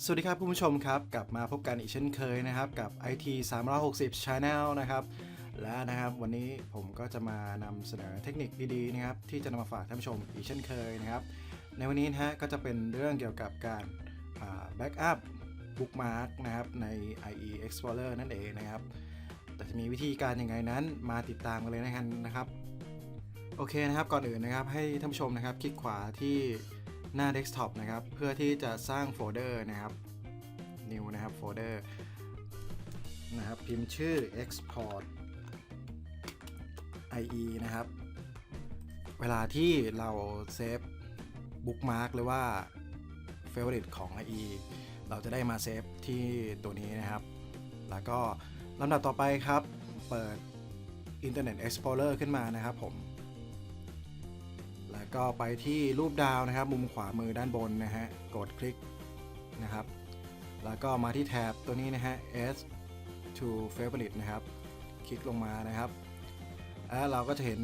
สวัสดีครับคุณผู้ชมครับ กลับมาพบกันอีกเช่นเคยนะครับ กับ IT 360 Channel นะครับ และนะครับวันนี้ผมก็จะมานำเสนอเทคนิคดีๆนะครับที่จะนำมาฝากท่านผู้ชมอีกเช่นเคยนะครับ ในวันนี้นะฮะก็จะเป็นเรื่องเกี่ยวกับการแบ็กอัพบุ๊กมาร์กนะครับใน IE Explorer นั่นเองนะครับ แต่จะมีวิธีการยังไงนั้นมาติดตามกันเลยนะครับ โอเคนะครับก่อนอื่นนะครับให้ท่านผู้ชมนะครับคลิกขวาที่ หน้า Desktop นะครับ เพื่อที่จะสร้างโฟลเดอร์นะครับ New นะครับโฟลเดอร์นะครับ พิมพ์ชื่อ Export IE นะครับ เวลาที่เราเซฟบุ๊กมาร์กหรือว่า Favorite ของ IE เราจะได้มาเซฟที่ตัวนี้นะครับ แล้วก็ลำดับต่อไปครับ เปิด Internet Explorer ขึ้นมานะครับผม แล้วก็ไปที่รูปดาวนะครับ มุมขวามือด้านบนนะฮะ กดคลิกนะครับ แล้วก็มาที่แท็บตัวนี้นะฮะ S to favorite นะครับ คลิกลงมานะครับ แล้วเราก็จะเห็น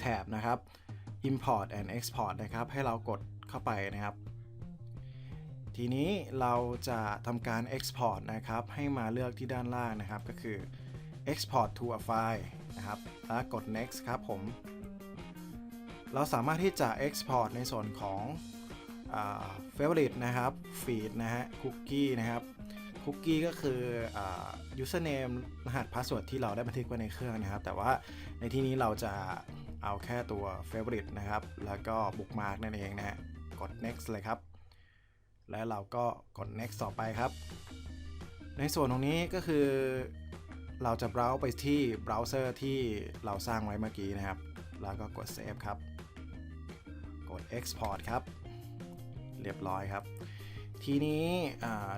แท็บนะครับ import and export นะครับ ให้เรากดเข้าไปนะครับ ทีนี้เราจะทำการ export นะครับ ให้มาเลือกที่ด้านล่างนะครับ ก็คือ export to a file นะครับ แล้วกด next ครับผม เราสามารถที่จะ export ในส่วนของอ favorite นะครับ feed นะฮะ cookie นะครับ cookie ก็คืออ username รหัส password ที่เราได้บันทึกไว้ในเครื่องนะครับ แต่ว่าในที่นี้เราจะเอาแค่ตัว favorite นะครับ แล้วก็ bookmark นั่นเองนะฮะ กด next เลยครับ และเราก็กด next ต่อไปครับ ในส่วนตรงนี้ก็คือ เราจะ browse ไปที่เบราว์เซอร์ที่เราสร้างไว้เมื่อกี้นะครับ แล้วก็กด save ครับ กด export ครับ เรียบร้อยครับ ทีนี้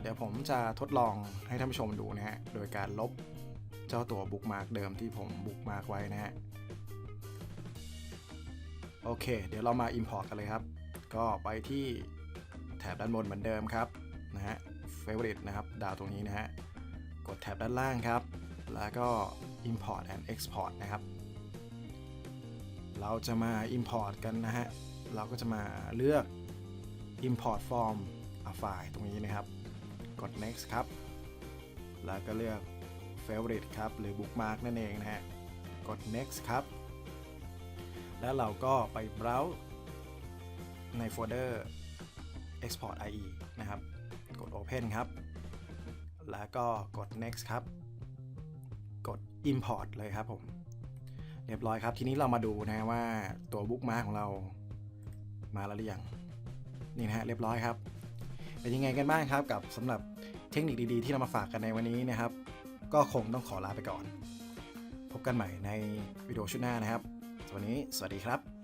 เดี๋ยวผมจะทดลองให้ท่านผู้ชมดูนะฮะ โดยการลบเจ้าตัวบุ๊กมาร์กเดิมที่ผมบุ๊กมาร์กไว้นะฮะ โอเค เดี๋ยวเรามา import กันเลยครับ ก็ไปที่แถบด้านบนเหมือนเดิมครับนะฮะ favorite นะครับ ดาวตรงนี้นะฮะ กดแถบด้านล่างครับ แล้วก็ import and export นะครับ เราจะมา import กันนะฮะ เราก็จะมาเลือก import from a file ตรงนี้นะครับ กด next ครับ แล้วก็เลือก favorite ครับ หรือ bookmark นั่นเองนะฮะ กด next ครับ แล้วเราก็ไป browse ในโฟลเดอร์ export IE นะครับ กด open ครับ แล้วก็กด next ครับ import เลยครับผม เรียบร้อยครับ ทีนี้เรามาดูนะว่าตัวบุ๊กมาของเรามาแล้วหรือยัง นี่นะฮะเรียบร้อยครับ เป็นยังไงกันบ้างครับกับสำหรับเทคนิคดีๆ ที่เรามาฝากกันในวันนี้นะครับ ก็คงต้องขอลาไปก่อน พบกันใหม่ในวิดีโอชุดหน้านะครับ วันนี้สวัสดีครับ